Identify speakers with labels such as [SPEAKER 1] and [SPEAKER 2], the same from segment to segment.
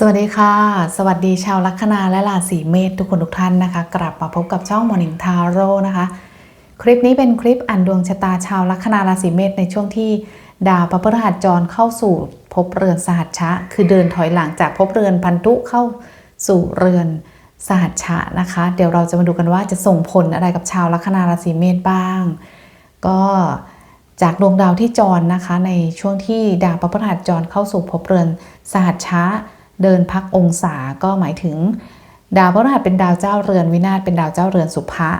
[SPEAKER 1] สวัสดีค่ะ สวัสดีชาวลัคนาและราศีเมษทุกคนทุกท่านนะคะ กลับมาพบกับช่อง Morning Tarot นะคะ คลิปนี้เป็นคลิปอ่านดวงชะตาชาวลัคนาราศีเมษในช่วงที่ดาวพระพฤหัสจรเข้าสู่ภพเรือนสหัชชะ คือเดินถอยหลังจากภพเรือนพันธุเข้าสู่เรือนสหัชชะนะคะ เดี๋ยวเราจะมาดูกันว่าจะส่งผลอะไรกับชาวลัคนาราศีเมษบ้าง ก็จากดวงดาวที่จรนะคะ ในช่วงที่ดาวพระพฤหัสจรเข้าสู่ภพเรือนสหัชชะ เดินพักองศาก็หมายถึง ดาวพฤหัสเป็นดาวเจ้าเรือนวินาศเป็นดาวเจ้าเรือนสุภะ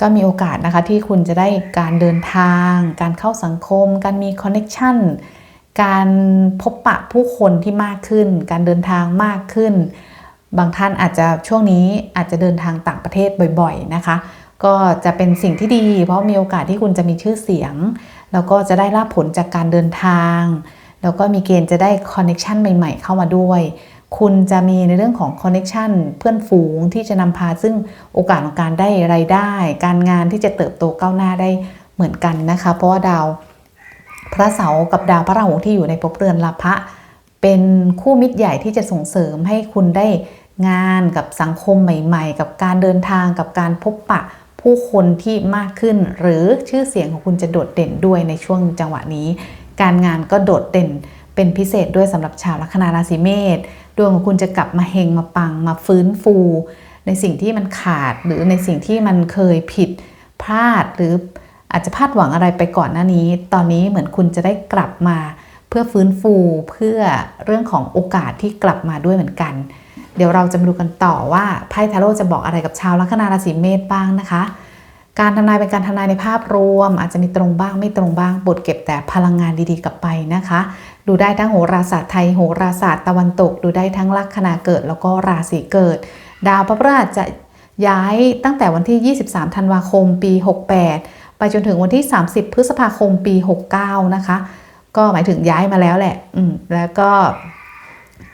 [SPEAKER 1] ก็มีโอกาสนะคะที่คุณจะได้การเดินทาง การเข้าสังคม การมีคอนเน็ชันการพบปะผู้คนที่มากขึ้น การเดินทางมากขึ้น บางท่านอาจจะช่วงนี้อาจจะเดินทางต่างประเทศบ่อยๆนะคะ ก็จะเป็นสิ่งที่ดี เพราะมีโอกาสที่คุณจะมีชื่อเสียง แล้วก็จะได้รับผลจากการเดินทาง แล้วก็มีเกณฑ์จะได้คอนเน็ชันใหม่ ๆ เข้ามาด้วย คุณจะมีในเรื่องของคอนเน็ชันเพื่อนฝูงที่จะนำพาซึ่งโอกาสของการได้ไรายได้ การงานที่จะเติบโตก้าวหน้าได้เหมือนกันนะคะ เพราะว่าดาว พระเสาร์กับดาวพระราหูที่อยู่ในภพเรือนลาภะเป็นคู่มิตรใหญ่ที่จะส่งเสริมให้คุณได้งานกับสังคมใหม่ ๆ กับการเดินทางกับการพบปะผู้คนที่มากขึ้น หรือชื่อเสียงของคุณจะโดดเด่นด้วยในช่วงจังหวะนี้ การงานก็โดดเด่นเป็นพิเศษด้วยสำหรับชาวลัคนาราศีเมษดวงของคุณจะกลับมาเฮงมาปังมาฟื้นฟู ในสิ่งที่มันขาดหรือในสิ่งที่มันเคยผิดพลาดหรืออาจจะพลาดหวังอะไรไปก่อนหน้านี้ ตอนนี้เหมือนคุณจะได้กลับมาเพื่อฟื้นฟูเพื่อเรื่องของโอกาสที่กลับมาด้วยเหมือนกัน เดี๋ยวเราจะมาดูกันต่อว่าไพ่ทาโร่จะบอกอะไรกับชาวลัคนาราศีเมษบ้างนะคะ การทำนายเป็นการทำนายในภาพรวม อาจจะมีตรงบ้างไม่ตรงบ้างบทเก็บแต่พลังงานดีๆกลับไปนะคะ ดูได้ทั้งโหราศาสตร์ไทยโหราศาสตร์ตะวันตก ดูได้ทั้งลัคนาเกิดแล้วก็ราศีเกิด ดาวพระพฤหัสจะย้ายตั้งแต่วันที่ 23 ธันวาคมปี 68 ไปจนถึงวันที่ 30 พฤษภาคมปี 69 นะคะ ก็หมายถึงย้ายมาแล้วแหละอืมแล้วก็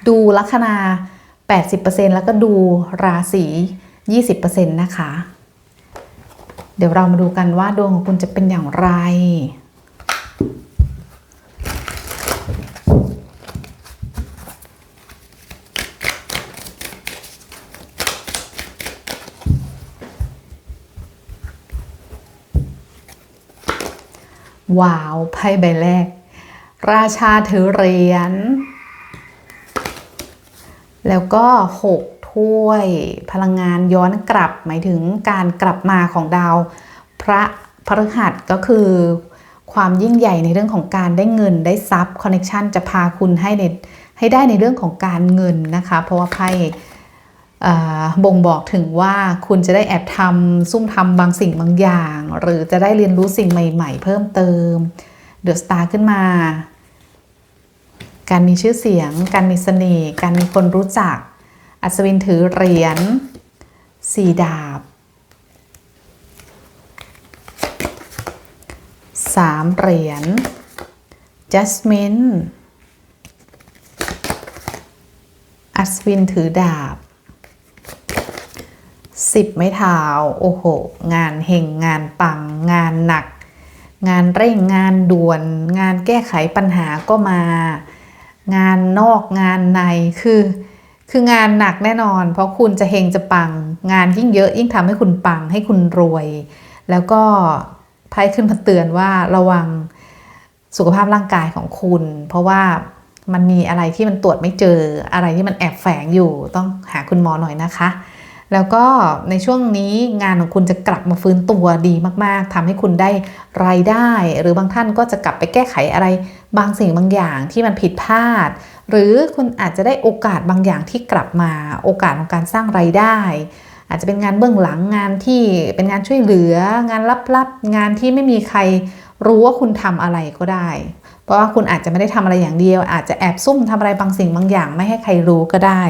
[SPEAKER 1] ดูลัคนา 80%แล้วก็ดูราศี 20%นะคะ เดี๋ยวเรามาดูกันว่าดวงของคุณจะเป็นอย่างไร ว้าวไพ่ใบแรก ราชาถือเหรียญ แล้วก็หก ถ้วยพลังงานย้อนกลับ หมายถึงการกลับมาของดาวพระพฤหัสก็คือ ความยิ่งใหญ่ในเรื่องของการได้เงินได้ทรัพย์คอนเน t ชันจะพาคุณให้ในให้ได้ในเรื่องของการเงินนะคะ เพราะว่าไพ่บ่งบอกถึงว่าคุณจะได้แอบทำซุ่มทำบางสิ่งบางอย่าง หรือจะได้เรียนรู้สิ่งใหม่ ๆ เพิ่มเติมเดอะสตาร์ขึ้นมา การมีชื่อเสียง การมีเสน่ห์การมีคนรู้จัก อัศวินถือเหรียญสี่ดาบสามเหรียญ Jasmine อัศวินถือดาบสิบไม้เท้าโอ้โห งานเฮงงานปัง งานหนัก งานเร่งงานด่วน งานแก้ไขปัญหาก็มา งานนอกงานในคือ คืองานหนักแน่นอน เพราะคุณจะเฮงจะปัง งานยิ่งเยอะยิ่งทำให้คุณปัง ให้คุณรวย แล้วก็ไพ่ขึ้นมาเตือนว่าระวังสุขภาพร่างกายของคุณ เพราะว่ามันมีอะไรที่มันตรวจไม่เจอ อะไรที่มันแอบแฝงอยู่ต้องหาคุณหมอหน่อยนะคะ แล้วก็ในช่วงนี้งานของคุณจะกลับมาฟื้นตัวดีมากๆทำให้คุณได้รายได้ หรือบางท่านก็จะกลับไปแก้ไขอะไร บางสิ่งบางอย่างที่มันผิดพลาด หรือคุณอาจจะได้โอกาสบางอย่างที่กลับมาโอกาสของการสร้างไรายได้ อาจจะเป็นงานเบื้องหลังงานที่เป็นงานช่วยเหลือ งานลับๆงานที่ไม่มีใครรู้ว่าคุณทำอะไรก็ได้ เพราะว่าคุณอาจจะไม่ได้ทำอะไรอย่างเดียว อาจจะแอบซุ่มทำอะไรบางสิ่งบางอย่าง ไม่ให้ใครรู้ก็ได้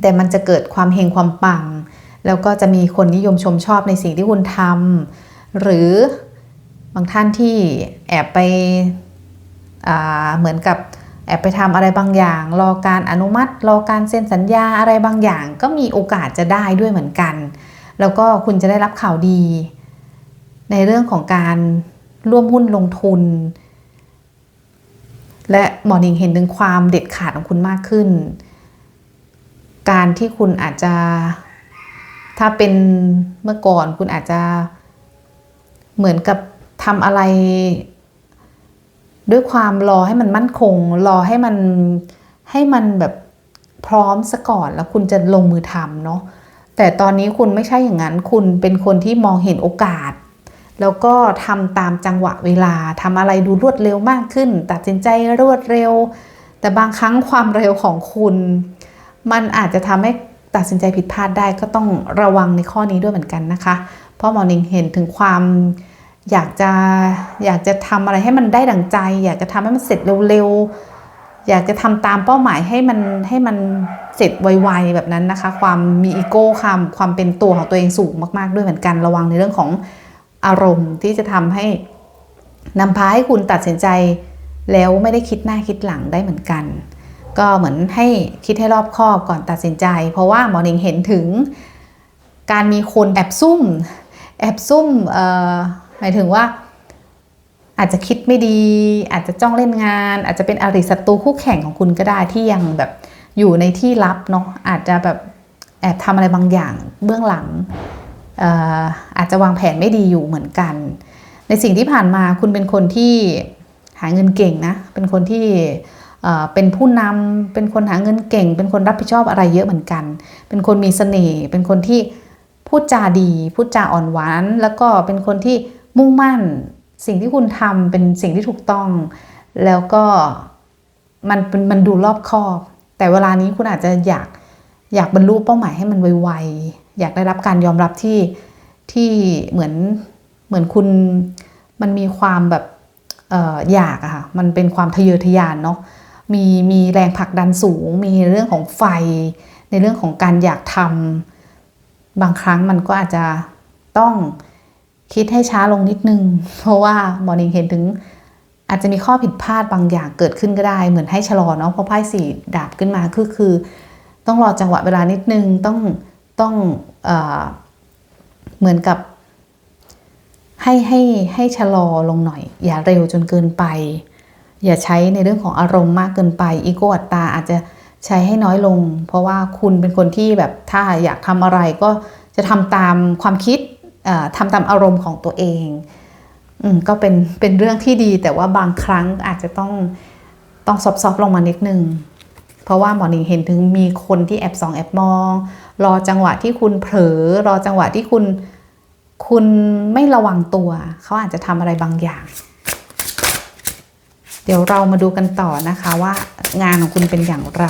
[SPEAKER 1] แต่มันจะเกิดความเฮงความปัง แล้วก็จะมีคนนิยมชมชอบในสิ่งที่คุณทำหรือบางท่านที่แอบไปเหมือนกับ แอบไปทำอะไรบางอย่าง รอการอนุมัติ รอการเซ็นสัญญาอะไรบางอย่าง ก็มีโอกาสจะได้ด้วยเหมือนกัน แล้วก็คุณจะได้รับข่าวดี ในเรื่องของการร่วมหุ้นลงทุน และหมอนิงเห็นถึงความเด็ดขาดของคุณมากขึ้น การที่คุณอาจจะถ้าเป็นเมื่อก่อนคุณอาจจะเหมือนกับทำอะไร ด้วยความรอให้มันมั่นคง รอให้มันให้มันแบบพร้อมซะก่อนแล้วคุณจะลงมือทำเนาะแต่ตอนนี้คุณไม่ใช่อย่างนั้น คุณเป็นคนที่มองเห็นโอกาส แล้วก็ทำตามจังหวะเวลาทำอะไรดูรวดเร็วมากขึ้น ตัดสินใจรวดเร็ว แต่บางครั้งความเร็วของคุณ มันอาจจะทำให้ตัดสินใจผิดพลาดได้ก็ต้องระวังในข้อนี้ด้วยเหมือนกันนะคะ เพราะมอนิงเห็นถึงความ อยากจะอยากจะทำอะไรให้มันได้ดังใจ อยากจะทำให้มันเสร็จเร็วๆ อยากจะทำตามเป้าหมายให้มันให้มันเสร็จไวๆแบบนั้นนะคะ ความมีอีโก้ความความเป็นตัวของตัวเองสูงมากๆด้วยเหมือนกันระวังในเรื่องของอารมณ์ที่จะทำให้นำพาให้คุณตัดสินใจ แล้วไม่ได้คิดหน้าคิดหลังได้เหมือนกัน ก็เหมือนให้คิดให้รอบคอบก่อนตัดสินใจ เพราะว่าหมอหนิงเห็นถึงการมีคนแอบซุ่ม แอบซุ่มเอ่อ หมายถึงว่า อาจจะคิดไม่ดี อาจจะจ้องเล่นงาน อาจจะเป็นอริศัตรูคู่แข่งของคุณก็ได้ที่ยังแบบอยู่ในที่ลับเนาะอาจจะแบบแอบทำอะไรบางอย่างเบื้องหลังเอ่อาจจะวางแผนไม่ดีอยู่เหมือนกัน ในสิ่งที่ผ่านมาคุณเป็นคนที่หาเงินเก่งนะ เป็นคนที่เอ่อเป็นผู้นำเป็นคนหาเงินเก่ง เป็นคนรับผิดชอบอะไรเยอะเหมือนกัน เป็นคนมีเสน่ห์ เป็นคนที่พูดจาดี พูดจาอ่อนหวาน แล้วก็เป็นคนที่ มุ่งมั่น สิ่งที่คุณทำเป็นสิ่งที่ถูกต้อง แล้วก็มันเป็นมันดูรอบคอบ แต่เวลานี้คุณอาจจะอยากอยากบรรลุเป้าหมายให้มันไวๆ อยากได้รับการยอมรับที่ที่เหมือนเหมือนคุณมันมีความแบบอออยากอะค่ะ มันเป็นความทะเยอทะยานเนาะ มีมีแรงผลักดันสูง มีเรื่องของไฟ ในเรื่องของการอยากทำบางครั้งมันก็อาจจะต้อง คิดให้ช้าลงนิดนึง เพราะว่ามอร์นิงเห็นถึงอาจจะมีข้อผิดพลาดบางอย่างเกิดขึ้นก็ได้ เหมือนให้ชะลอเนาะเพราะไพ่สี่ดาบขึ้นมาคือคือ ต้องรอจังหวะเวลานิดนึงต้องต้องเอเหมือนกับ ให้ให้ให้ชะลอลงหน่อย อย่าเร็วจนเกินไป อย่าใช้ในเรื่องของอารมณ์มากเกินไปอีโกอัตตาอาจจะใช้ให้น้อยลง เพราะว่าคุณเป็นคนที่แบบถ้าอยากทำอะไรก็จะทำตามความคิด ทำตามอารมณ์ของตัวเองอก็เป็นเป็นเรื่องที่ดีแต่ว่าบางครั้งอาจจะต้องต้องซอฟๆลงมานิดนึง เพราะว่าหมอหนิงเห็นถึงมีคนที่แอบส่องแอบมอง รอจังหวะที่คุณเผลอรอจังหวะที่คุณคุณไม่ระวังตัว เขาอาจจะทำอะไรบางอย่าง เดี๋ยวเรามาดูกันต่อนะคะว่างานของคุณเป็นอย่างไร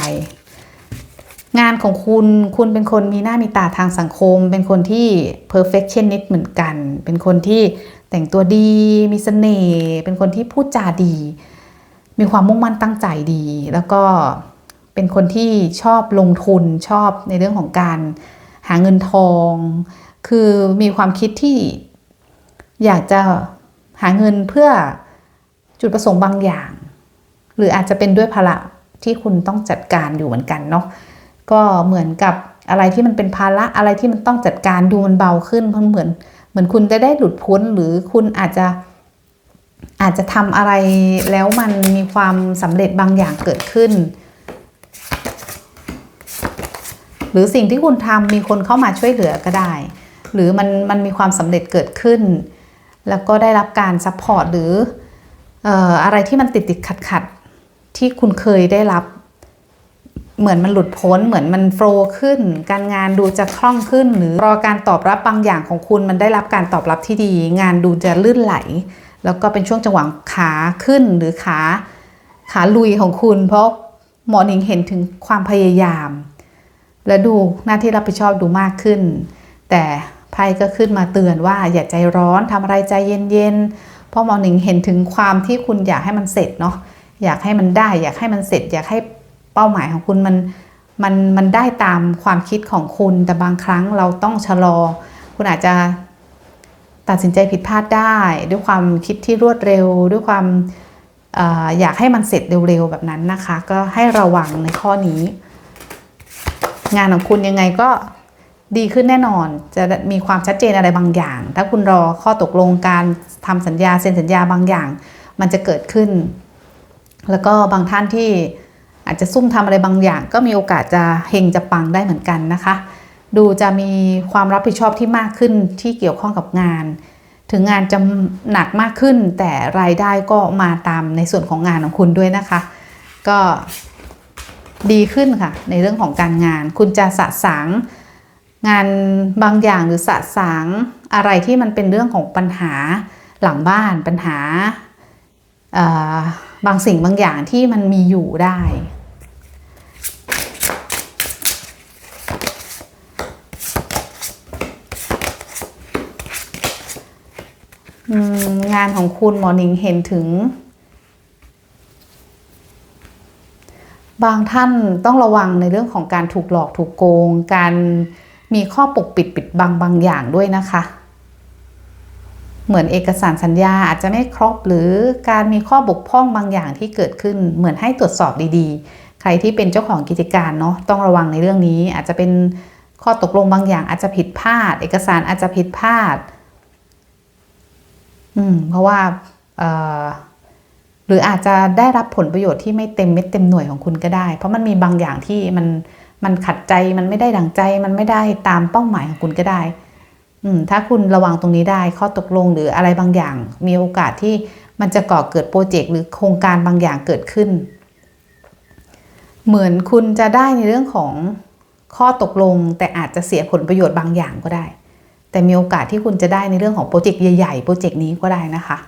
[SPEAKER 1] งานของคุณ คุณเป็นคนมีหน้ามีตาทางสังคม เป็นคนที่ perfectionist เหมือนกัน เป็นคนที่แต่งตัวดี มีเสน่ห์ เป็นคนที่พูดจาดี มีความมุ่งมั่นตั้งใจดี แล้วก็เป็นคนที่ชอบลงทุน ชอบในเรื่องของการหาเงินทอง คือมีความคิดที่อยากจะหาเงินเพื่อจุดประสงค์บางอย่าง หรืออาจจะเป็นด้วยภาระที่คุณต้องจัดการอยู่เหมือนกันเนาะ ก็เหมือนกับอะไรที่มันเป็นภาระอะไรที่มันต้องจัดการดูมันเบาขึ้นเพราะเหมือน เหมือนคุณจะได้หลุดพ้นหรือคุณอาจจะอาจจะทำอะไรแล้วมันมีความสำเร็จบางอย่างเกิดขึ้น หรือสิ่งที่คุณทำมีคนเข้ามาช่วยเหลือก็ได้ หรือมันมันมีความสำเร็จเกิดขึ้น แล้วก็ได้รับการซัพพอร์ตหรืออออะไรที่มันติดติดขัดขัดที่คุณเคยได้รับ เหมือนมันหลุดพ้นเหมือนมันโฟล์ขึ้น การงานดูจะคล่องขึ้น หรือรอการตอบรับบางอย่างของคุณมันได้รับการตอบรับที่ดี งานดูจะลื่นไหล แล้วก็เป็นช่วงจังหวะขาขึ้นหรือขาขาลุยของคุณ เพราะหมอหนิงเห็นถึงความพยายาม และดูหน้าที่รับผิดชอบดูมากขึ้น แต่ไพ่ก็ขึ้นมาเตือนว่าอย่าใจร้อนทำอะไรใจเย็นๆเพราะหมอหนิงเห็นถึงความที่คุณอยากให้มันเสร็จเนาะอยากให้มันได้ อยากให้มันเสร็จ อยากให้ ป้าหมายของคุณมันมันมันได้ตามความคิดของคุณ แต่บางครั้งเราต้องชะลอ คุณอาจจะตัดสินใจผิดพลาดได้ ด้วยความคิดที่รวดเร็ว ด้วยความอออยากให้มันเสร็จเร็วๆแบบนั้นนะคะ ก็ให้ระวังในข้อนี้ งานของคุณยังไงก็ดีขึ้นแน่นอนจะมีความชัดเจนอะไรบางอย่าง ถ้าคุณรอข้อตกลงการทำสัญญาเซ็นสัญญาบางอย่าง มันจะเกิดขึ้น แล้วก็บางท่านที่ อาจจะซุ่มทำอะไรบางอย่าง ก็มีโอกาสจะเฮงจะปังได้เหมือนกันนะคะ ดูจะมีความรับผิดชอบที่มากขึ้นที่เกี่ยวข้องกับงาน ถึงงานจะหนักมากขึ้น แต่รายได้ก็มาตามในส่วนของงานของคุณด้วยนะคะ ก็ดีขึ้นค่ะ ในเรื่องของการงาน คุณจะสะสางงานบางอย่างหรือสะสางอะไรที่มันเป็นเรื่องของปัญหาหลังบ้านปัญหาบางสิ่งบางอย่างที่มันมีอยู่ได้ งานของคุณหมอหนิงเห็นถึง บางท่านต้องระวังในเรื่องของการถูกหลอกถูกโกง การมีข้อปกปิดปิดบังบางอย่างด้วยนะคะ เหมือนเอกสารสัญญาอาจจะไม่ครบหรือการมีข้อบกพร่องบางอย่างที่เกิดขึ้น เหมือนให้ตรวจสอบดีๆ ใครที่เป็นเจ้าของกิจการเนาะต้องระวังในเรื่องนี้อาจจะเป็นข้อตกลงบางอย่างอาจจะผิดพลาด เอกสารอาจจะผิดพลาด อืมเพราะว่าเอ่อหรืออาจจะได้รับผลประโยชน์ที่ไม่เต็มเม็ดเต็มหน่วยของคุณก็ได้ เพราะมันมีบางอย่างที่มันมันขัดใจมันไม่ได้ดังใจ มันไม่ได้ตามเป้าหมายของคุณก็ได้อืมถ้าคุณระวังตรงนี้ได้ข้อตกลงหรืออะไรบางอย่าง มีโอกาสที่มันจะก่อเกิดโปรเจกต์หรือโครงการบางอย่างเกิดขึ้น เหมือนคุณจะได้ในเรื่องของข้อตกลง แต่อาจจะเสียผลประโยชน์บางอย่างก็ได้ แต่มีโอกาสที่คุณจะได้ในเรื่องของโปรเจกต์ใหญ่ๆ โปรเจกต์นี้ก็ได้นะคะ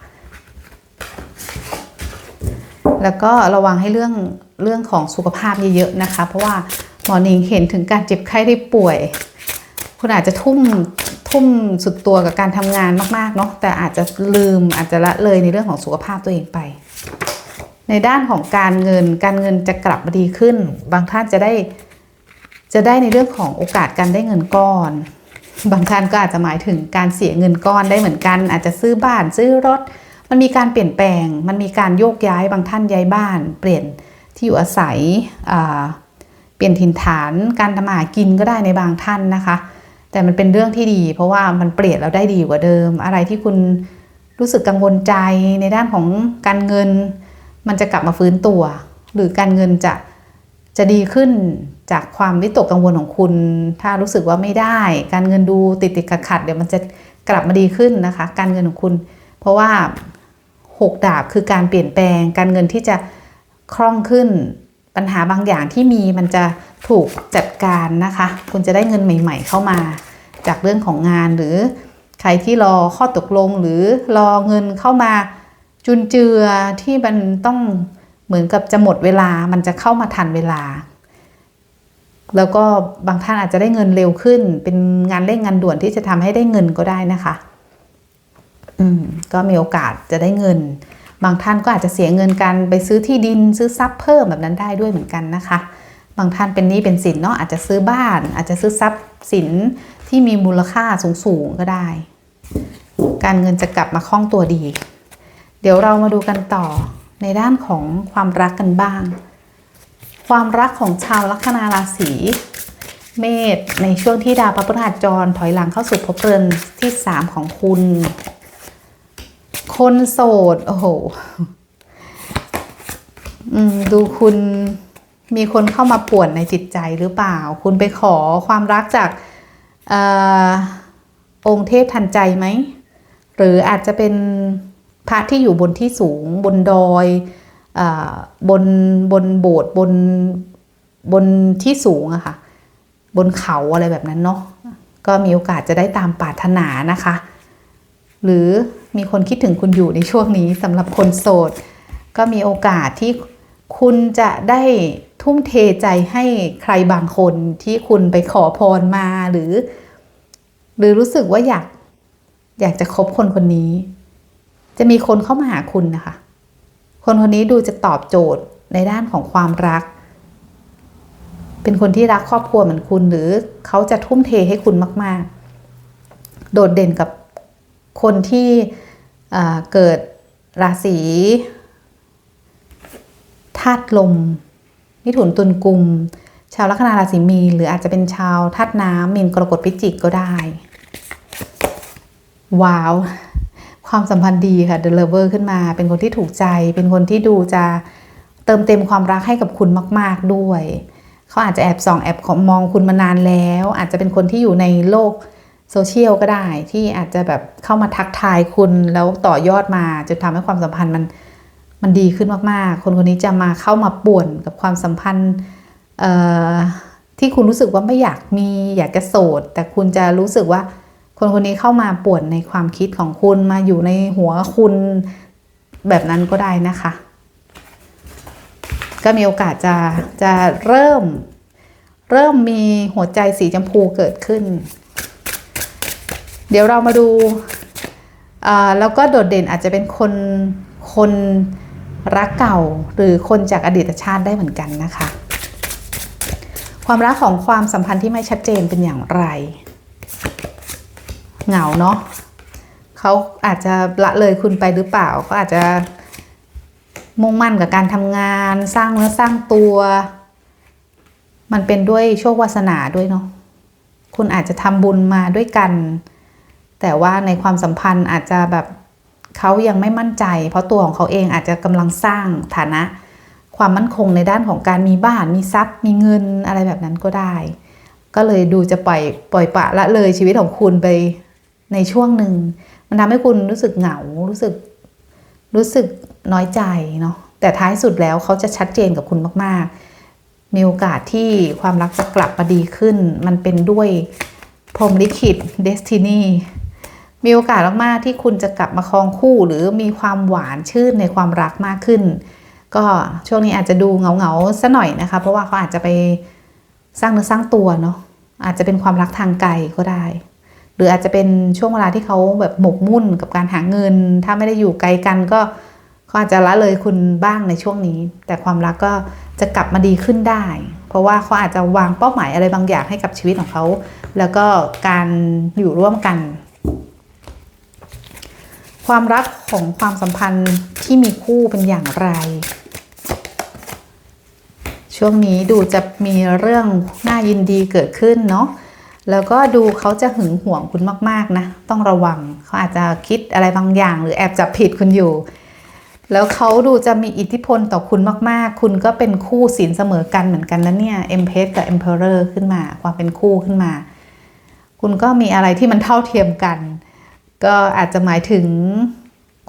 [SPEAKER 1] แล้วก็ระวังให้เรื่องเรื่องของสุขภาพเยอะๆนะคะ เพราะว่าหมอนิงเห็นถึงการเจ็บไข้ได้ป่วย คุณอาจจะทุ่มทุ่มสุดตัวกับการทำงานมากๆเนาะแต่อาจจะลืมอาจจะละเลยในเรื่องของสุขภาพตัวเองไป ในด้านของการเงินการเงินจะกลับมาดีขึ้น บางท่านจะได้ จะได้ในเรื่องของโอกาสการได้เงินก้อน บางท่านก็อาจจะหมายถึงการเสียเงินก้อนได้เหมือนกัน อาจจะซื้อบ้านซื้อรถ มันมีการเปลี่ยนแปลง มันมีการโยกย้ายบางท่านย้ายบ้าน เปลี่ยนที่อยู่อาศัยเปลี่ยนถิ่นฐานการทำมาหากินก็ได้ในบางท่านนะคะ แต่มันเป็นเรื่องที่ดี เพราะว่ามันเปลี่ยนแล้วได้ดีกว่าเดิม อะไรที่คุณรู้สึกกังวลใจในด้านของการเงิน มันจะกลับมาฟื้นตัว หรือการเงินจะ จะดีขึ้นจากความวิตกกังวลของคุณ ถ้ารู้สึกว่าไม่ได้ การเงินดูติดติดขัดขัดเดี๋ยวมันจะกลับมาดีขึ้นนะคะ การเงินของคุณ เพราะว่าหกดาบคือการเปลี่ยนแปลง การเงินที่จะคล่องขึ้น ปัญหาบางอย่างที่มีมันจะถูกจัดการนะคะ คุณจะได้เงินใหม่ ๆ เข้ามา จากเรื่องของงานหรือใครที่รอข้อตกลงหรือรอเงินเข้ามาจุนเจือที่มันต้อง เหมือนกับจะหมดเวลามันจะเข้ามาทันเวลา แล้วก็บางท่านอาจจะได้เงินเร็วขึ้น เป็นงานเร่งงานด่วนที่จะทำให้ได้เงินก็ได้นะคะ อืมก็มีโอกาสจะได้เงิน บางท่านก็อาจจะเสียเงินกันไปซื้อที่ดินซื้อทรัพย์เพิ่มแบบนั้นได้ด้วยเหมือนกันนะคะ บางท่านเป็นหนี้เป็นสินเนาะอาจจะซื้อบ้าน อาจจะซื้อทรัพย์สินที่มีมูลค่าสูงๆก็ได้ การเงินจะกลับมาคล่องตัวดี เดี๋ยวเรามาดูกันต่อ ในด้านของความรักกันบ้าง ความรักของชาวลัคนาราศีเมษในช่วงที่ดาวพระพฤหัสจรถอยหลังเข้าสู่ภพเรือนที่3ของคุณ คนโสด โอ้โหดูคุณมีคนเข้ามาป่วนในจิตใจหรือเปล่า คุณไปขอความรักจากออองค์เทพทันใจไหม หรืออาจจะเป็น พระที่อยู่บนที่สูง บนดอยออบนบนโบสถ์บนบนที่สูงอะค่ะ บนเขาอะไรแบบนั้นเนาะก็มีโอกาสจะได้ตามปรารถนานะคะ หรือมีคนคิดถึงคุณอยู่ในช่วงนี้สำหรับคนโสด ก็มีโอกาสที่คุณจะได้ทุ่มเทใจให้ใครบางคนที่คุณไปขอพรมาหรือ หรือรู้สึกว่าอยากอยากจะคบคนคนนี้ จะมีคนเข้ามาหาคุณนะคะ คนคนนี้ดูจะตอบโจทย์ในด้านของความรัก เป็นคนที่รักครอบครัวเหมือนคุณหรือเขาจะทุ่มเทให้คุณมาก ๆ โดดเด่นกับคนที่เเกิดราศีธาตุลมมิถุนตุลกุม ชาวลัคนาราศีมีนหรืออาจจะเป็นชาวธาตุน้ำมีนกรกฎพิจิกก็ได้ ว้าว ความสัมพันธ์ดีค่ะ The Lover ขึ้นมา เป็นคนที่ถูกใจ เป็นคนที่ดูจะเติมเต็มความรักให้กับคุณมาก ๆด้วย เขาอาจจะแอบส่องแอบมองคุณมานานแล้ว อาจจะเป็นคนที่อยู่ในโลกโซเชียลก็ได้ ที่อาจจะแบบเข้ามาทักทายคุณแล้วต่อยอดมาจนทำให้ความสัมพันธ์มันมันดีขึ้นมากๆ คนคนนี้จะมาเข้ามาป่วนกับความสัมพันธ์ที่คุณรู้สึกว่าไม่อยากมีอยากจะโสด แต่คุณจะรู้สึกว่า คนคนนี้เข้ามาป่วนในความคิดของคุณมาอยู่ในหัวคุณแบบนั้นก็ได้นะคะ ก็มีโอกาสจะจะเริ่ม เริ่มมีหัวใจสีชมพูเกิดขึ้น เดี๋ยวเรามาดูแล้วก็โดดเด่นอาจจะเป็นคนคนรักเก่าหรือคนจากอดีตชาติได้เหมือนกันนะคะ ความรักของความสัมพันธ์ที่ไม่ชัดเจนเป็นอย่างไร เหงาเนาะเขาอาจจะละเลยคุณไปหรือเปล่าเขาอาจจะมุ่งมั่นกับการทำงานสร้างเนื้อสร้างตัว มันเป็นด้วยโชควาสนาด้วยเนาะคุณอาจจะทำบุญมาด้วยกัน แต่ว่าในความสัมพันธ์อาจจะแบบเขายังไม่มั่นใจ เพราะตัวของเขาเองอาจจะกำลังสร้างฐานะ ความมั่นคงในด้านของการมีบ้าน มีทรัพย์ มีเงินอะไรแบบนั้นก็ได้ ก็เลยดูจะปล่อยปล่อยปะละเลยชีวิตของคุณไป ในช่วงหนึ่ง มันทำให้คุณรู้สึกเหงา รู้สึก รู้สึกน้อยใจเนาะ แต่ท้ายสุดแล้วเขาจะชัดเจนกับคุณมาก ๆ มีโอกาสที่ความรักจะกลับมาดีขึ้น มันเป็นด้วยพรหมลิขิตเดสตินีมีโอกาสมาก ๆ ที่คุณจะกลับมาครองคู่หรือมีความหวานชื่นในความรักมากขึ้น ก็ช่วงนี้อาจจะดูเหงา ๆซะหน่อยนะคะ เพราะว่าเขาอาจจะไปสร้างเนื้อสร้างตัวเนาะอาจจะเป็นความรักทางไกลก็ได้ หรืออาจจะเป็นช่วงเวลาที่เขาแบบหมกมุ่นกับการหาเงิน ถ้าไม่ได้อยู่ไกลกันก็เขาอาจจะละเลยคุณบ้างในช่วงนี้ แต่ความรักก็จะกลับมาดีขึ้นได้ เพราะว่าเขาอาจจะวางเป้าหมายอะไรบางอย่างให้กับชีวิตของเขา แล้วก็การอยู่ร่วมกัน ความรักของความสัมพันธ์ที่มีคู่เป็นอย่างไร ช่วงนี้ดูจะมีเรื่องน่ายินดีเกิดขึ้นเนาะ แล้วก็ดูเขาจะหึงหวงคุณมาก ๆ นะ ต้องระวังเขาอาจจะคิดอะไรบางอย่าง หรือแอบจับผิดคุณอยู่ แล้วเขาดูจะมีอิทธิพลต่อคุณมาก ๆ คุณก็เป็นคู่ศีลเสมอกันเหมือนกันนะเนี่ยเอ็มเพสกับเอ็มเพอเรอร์ขึ้นมา ความเป็นคู่ขึ้นมา คุณก็มีอะไรที่มันเท่าเทียมกัน ก็อาจจะหมายถึง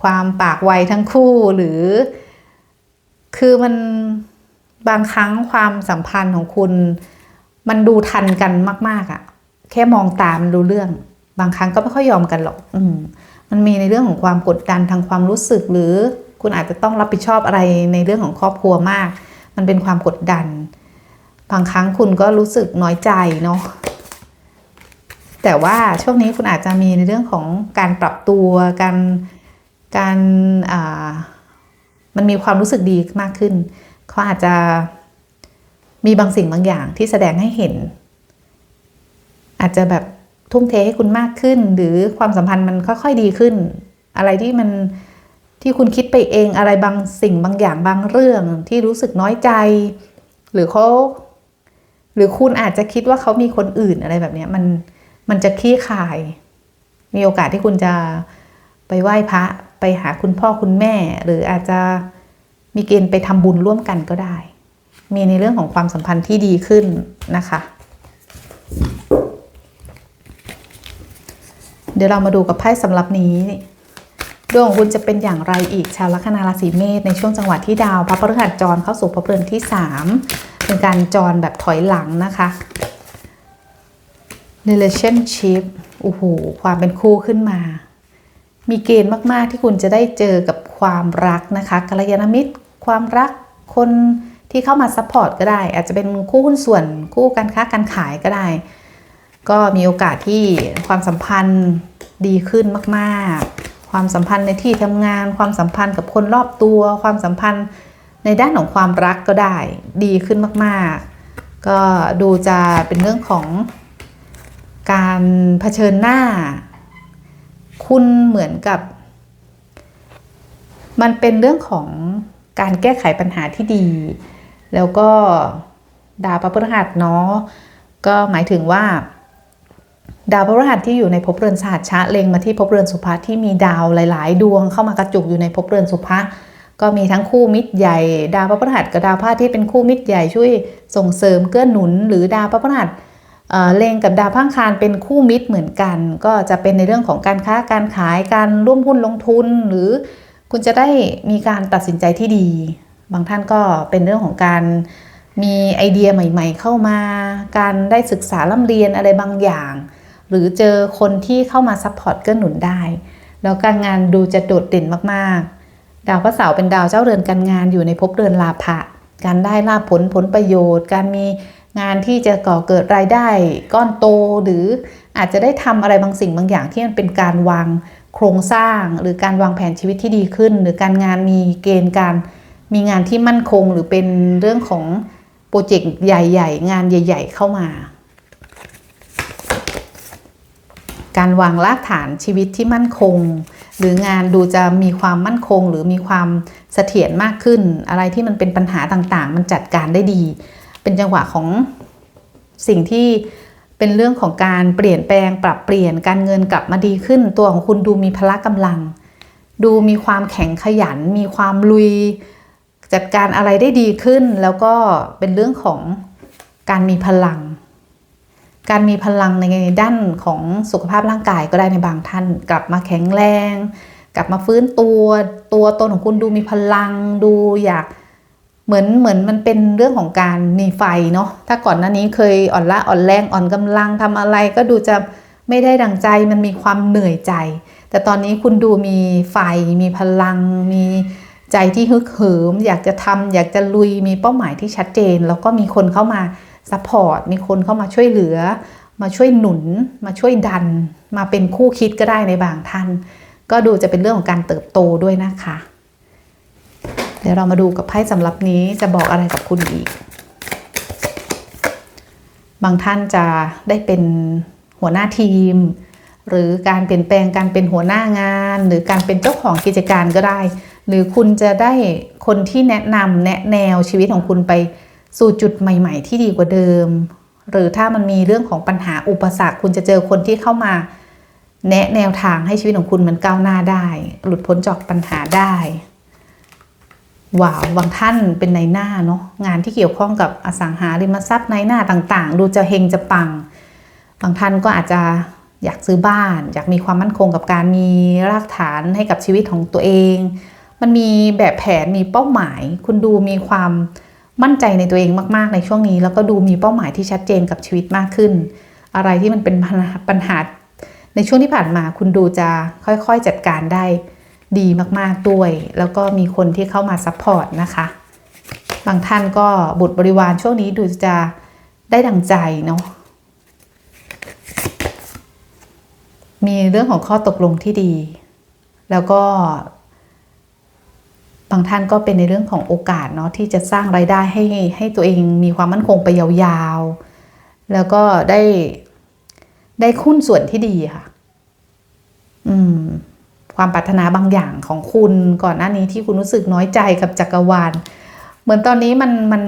[SPEAKER 1] ความปากไวทั้งคู่หรือ คือมันบางครั้งความสัมพันธ์ของคุณ มันดูทันกันมาก ๆอะ่ะ แค่มองตามรู้เรื่อง บางครั้งก็ไม่ค่อยยอมกันหรอก อืมันมีในเรื่องของความกดดันทางความรู้สึกหรือคุณอาจจะต้องรับผิดชอบอะไรในเรื่องของครอบครัวมาก มันเป็นความกดดัน บางครั้งคุณก็รู้สึกน้อยใจเนาะแต่ว่าช่วงนี้คุณอาจจะมีในเรื่องของการปรับตัวการการอ่ามันมีความรู้สึกดีมากขึ้นเขาอาจจะมีบางสิ่งบางอย่างที่แสดงให้เห็น อาจจะแบบทุ่มเทให้คุณมากขึ้น หรือความสัมพันธ์มันค่อยๆดีขึ้น อะไรที่มันที่คุณคิดไปเองอะไรบางสิ่งบางอย่างบางเรื่องที่รู้สึกน้อยใจ หรือเขาหรือคุณอาจจะคิดว่าเขามีคนอื่นอะไรแบบนี้มันมันจะขี้คาย มีโอกาสที่คุณจะไปไหว้พระไปหาคุณพ่อคุณแม่ หรืออาจจะมีเกณฑ์ไปทำบุญร่วมกันก็ได้ มีในเรื่องของความสัมพันธ์ที่ดีขึ้นนะคะ ดี๋ยวเรามาดูกับไพ่สำหรับนี้ดวงของคุณจะเป็นอย่างไรอีกชาวลัคนาราศีเมษในช่วงจังหวะที่ดาวพระพฤหัสจรเข้าสู่พระเรือนที่ 3 เป็นการจรแบบถอยหลังนะคะ relationship โอ้โหความเป็นคู่ขึ้นมา มีเกณฑ์มากๆที่คุณจะได้เจอกับความรักนะคะกัลยาณมิตร ความรักคนที่เข้ามาซัพพอร์ตก็ได้ อาจจะเป็นคู่หุ้นส่วนคู่การค้าการขายก็ได้ ก็มีโอกาสที่ความสัมพันธ์ ดีขึ้นมากๆ ความสัมพันธ์ในที่ทำงาน ความสัมพันธ์กับคนรอบตัว ความสัมพันธ์ในด้านของความรักก็ได้ ดีขึ้นมากๆ ก็ดูจะเป็นเรื่องของการเผชิญหน้า คุณเหมือนกับ มันเป็นเรื่องของการแก้ไขปัญหาที่ดี แล้วก็ดาวพระพฤหัสเนาะก็หมายถึงว่า ดาวพฤหัสที่อยู่ในภพเรือนสหัชชะเล็งมาที่ภพเรือนสุภะที่มีดาวหลาย ๆ ดวงเข้ามากระจุกอยู่ในภพเรือนสุภะก็มีทั้งคู่มิตรใหญ่ ดาวพระพฤหัสกับดาวพระอาทิตย์เป็นคู่มิตรใหญ่ช่วยส่งเสริมเกื้อหนุน หรือดาวพระพฤหัสเเลงกับดาวพังคารเป็นคู่มิตรเหมือนกัน ก็จะเป็นในเรื่องของการค้าการขายการร่วมหุ้นลงทุน หรือคุณจะได้มีการตัดสินใจที่ดี บางท่านก็เป็นเรื่องของการมีไอเดียใหม่ ๆ เข้ามา การได้ศึกษาล่ำเรียนอะไรบางอย่าง หรือเจอคนที่เข้ามาซัพพอร์ตเกื้อหนุนได้ แล้วการงานดูจะโดดเด่นมากๆ ดาวพระเสาร์เป็นดาวเจ้าเรือนการงานอยู่ในภพเรือนลาภะการได้ลาภผลผลประโยชน์ การมีงานที่จะก่อเกิดรายได้ก้อนโต หรืออาจจะได้ทำอะไรบางสิ่งบางอย่างที่มันเป็นการวางโครงสร้าง หรือการวางแผนชีวิตที่ดีขึ้น หรือการงานมีเกณฑ์การมีงานที่มั่นคงหรือเป็นเรื่องของโปรเจกต์ใหญ่ ๆ งานใหญ่ ๆ เข้ามา การวางรากฐานชีวิตที่มั่นคง หรืองานดูจะมีความมั่นคง หรือมีความเสถียรมากขึ้น อะไรที่มันเป็นปัญหาต่างๆ มันจัดการได้ดี เป็นจังหวะของสิ่งที่เป็นเรื่องของการเปลี่ยนแปลงปรับเปลี่ยนการเงินกลับมาดีขึ้น ตัวของคุณดูมีพละกำลัง ดูมีความแข็งขยัน มีความลุย จัดการอะไรได้ดีขึ้น แล้วก็เป็นเรื่องของการมีพลัง การมีพลังในด้านของสุขภาพร่างกายก็ได้ในบางท่าน กลับมาแข็งแรง กลับมาฟื้นตัวตัวตนของคุณดูมีพลังดูอยากเหมือนเหมือนมันเป็นเรื่องของการมีไฟเนาะถ้าก่อนหน้านี้เคยอ่อนละอ่อนแรงอ่อนกำลังทำอะไรก็ดูจะไม่ได้ดังใจมันมีความเหนื่อยใจ แต่ตอนนี้คุณดูมีไฟ มีพลัง มีใจที่ฮึกเหิม อยากจะทำอยากจะลุยมีเป้าหมายที่ชัดเจน แล้วก็มีคนเข้ามา ซัพพอร์ตมีคนเข้ามาช่วยเหลือ มาช่วยหนุน มาช่วยดัน มาเป็นคู่คิดก็ได้ในบางท่าน ก็ดูจะเป็นเรื่องของการเติบโตด้วยนะคะ เดี๋ยวเรามาดูกับไพ่สำหรับนี้จะบอกอะไรกับคุณอีก บางท่านจะได้เป็นหัวหน้าทีม หรือการเปลี่ยนแปลงการเป็นหัวหน้างาน หรือการเป็นเจ้าของกิจการก็ได้ หรือคุณจะได้คนที่แนะนำแนะแนวชีวิตของคุณไป สู่จุดใหม่ๆ ที่ดีกว่าเดิม หรือถ้ามันมีเรื่องของปัญหาอุปสรรค คุณจะเจอคนที่เข้ามา แนะแนวทางให้ชีวิตของคุณมันก้าวหน้าได้ หลุดพ้นจากปัญหาได้ว้าวบางท่านเป็นในหน้าเนาะงานที่เกี่ยวข้องกับอสังหาริมทรัพย์ในหน้าต่าง ๆ ดูจะเฮงจะปัง บางท่านก็อาจจะอยากซื้อบ้าน อยากมีความมั่นคงกับการมีรากฐานให้กับชีวิตของตัวเอง มันมีแบบแผนมีเป้าหมาย คุณดูมีความ มั่นใจในตัวเองมากๆในช่วงนี้ แล้วก็ดูมีเป้าหมายที่ชัดเจนกับชีวิตมากขึ้น อะไรที่มันเป็นปัญหาในช่วงที่ผ่านมาคุณดูจะค่อยๆจัดการได้ดีมากๆด้วย แล้วก็มีคนที่เข้ามาซัพพอร์ตนะคะ บางท่านก็บุตรบริวารช่วงนี้ดูจะได้ดังใจเนาะมีเรื่องของข้อตกลงที่ดี แล้วก็ บางท่านก็เป็นในเรื่องของโอกาสเนาะที่จะสร้างไรายได้ให้ให้ตัวเองมีความมั่นคงไปยาวๆ แล้วก็ได้ได้คุ้นส่วนที่ดีค่ะอืมความปรารถนาบางอย่างของคุณก่อนหน้านี้ที่คุณรู้สึกน้อยใจกับจักรวาล เหมือนตอนนี้มันมัน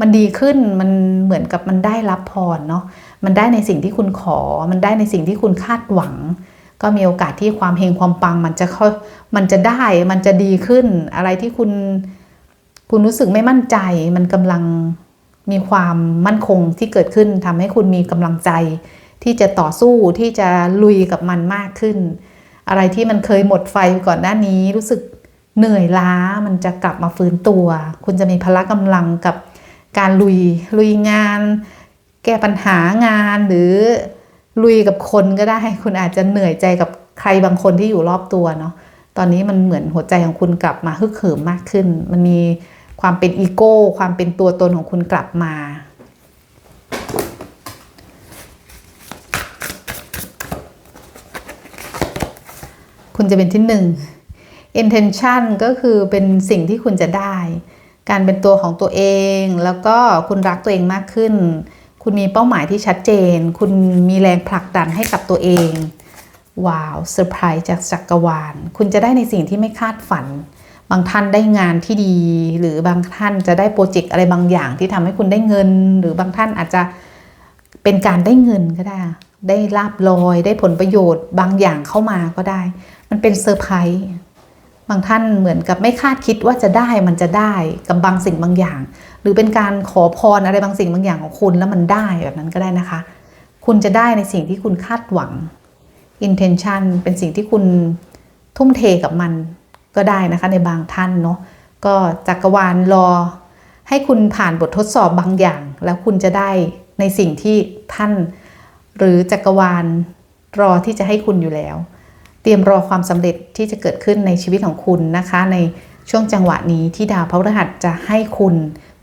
[SPEAKER 1] มันดีขึ้นมันเหมือนกับมันได้รับพรเนาะมันได้ในสิ่งที่คุณขอ มันได้ในสิ่งที่คุณคาดหวัง ก็มีโอกาสที่ความเฮงความปังมันจะค่อยมันจะได้มันจะดีขึ้น อะไรที่คุณคุณรู้สึกไม่มั่นใจ มันกำลังมีความมั่นคงที่เกิดขึ้นทำให้คุณมีกำลังใจ ที่จะต่อสู้ที่จะลุยกับมันมากขึ้น อะไรที่มันเคยหมดไฟก่อนหน้านี้รู้สึกเหนื่อยล้ามันจะกลับมาฟื้นตัว คุณจะมีพละกำลังกับการลุยลุยงาน แก้ปัญหางานหรือ ลุยกับคนก็ได้ คุณอาจจะเหนื่อยใจกับใครบางคนที่อยู่รอบตัวเนาะตอนนี้มันเหมือนหัวใจของคุณกลับมาฮึกเหิมมากขึ้น มันมีความเป็นอีโก้ความเป็นตัวตนของคุณกลับมาคุณจะเป็นที่หนึ่ง intention ก็คือเป็นสิ่งที่คุณจะได้ การเป็นตัวของตัวเอง แล้วก็คุณรักตัวเองมากขึ้น คุณมีเป้าหมายที่ชัดเจน คุณมีแรงผลักดันให้กับตัวเอง ว้าวเซอร์ไพรส์จากจักรวาล คุณจะได้ในสิ่งที่ไม่คาดฝัน บางท่านได้งานที่ดี หรือบางท่านจะได้โปรเจกต์อะไรบางอย่างที่ทำให้คุณได้เงิน หรือบางท่านอาจจะเป็นการได้เงินก็ได้ ได้ลาบลอยได้ผลประโยชน์ บางอย่างเข้ามาก็ได้ มันเป็นเซอร์ไพรส์บางท่านเหมือนกับไม่คาดคิดว่าจะได้มันจะได้กับบางสิ่งบางอย่าง หรือเป็นการขอพรอะไรบางสิ่งบางอย่างของคุณแล้วมันได้แบบนั้นก็ได้นะคะ คุณจะได้ในสิ่งที่คุณคาดหวัง intention เป็นสิ่งที่คุณทุ่มเทกับมันก็ได้นะคะในบางท่านเนาะก็จักรวาลรอ ให้คุณผ่านบททดสอบบางอย่าง แล้วคุณจะได้ในสิ่งที่ท่าน หรือจักรวาลรอที่จะให้คุณอยู่แล้ว เตรียมรอความสำเร็จที่จะเกิดขึ้นในชีวิตของคุณนะคะ ในช่วงจังหวะนี้ที่ดาวพระฤหัสจะให้คุณ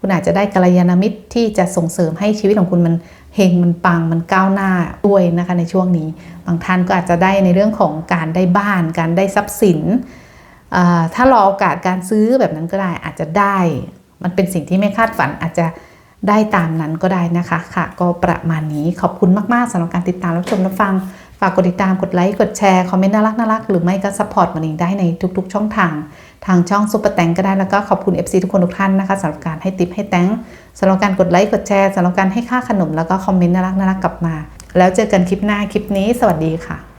[SPEAKER 1] คุณอาจจะได้กัลยาณมิตรที่จะส่งเสริมให้ชีวิตของคุณมันเฮงมันปังมันก้าวหน้าด้วยนะคะในช่วงนี้ บางท่านก็อาจจะได้ในเรื่องของการได้บ้าน การได้ทรัพย์สิน ถ้ารอโอกาสการซื้อแบบนั้นก็ได้อาจจะได้ มันเป็นสิ่งที่ไม่คาดฝันอาจจะได้ตามนั้นก็ได้นะคะค่ะ ก็ประมาณนี้ขอบคุณมากๆสำหรับการติดตามรับชมรับฟัง ฝากกดติดตามกดไลค์กดแชร์ คอมเมนต์น่ารักน่ารักหรือไม่ก็ซัพพอร์ตมันเองได้ในทุก ๆ ช่องทาง ทางช่องซุปเปอร์แตงก็ได้แล้วก็ขอบคุณ FC ทุกคนทุกท่านนะคะสำหรับการให้ติปให้แตงสำหรับการกดไลค์กดแชร์สำหรับการให้ค่าขนมแล้วก็คอมเมนต์น่ารักน่ารักกลับมา แล้วเจอกันคลิปหน้าคลิปนี้ สวัสดีค่ะ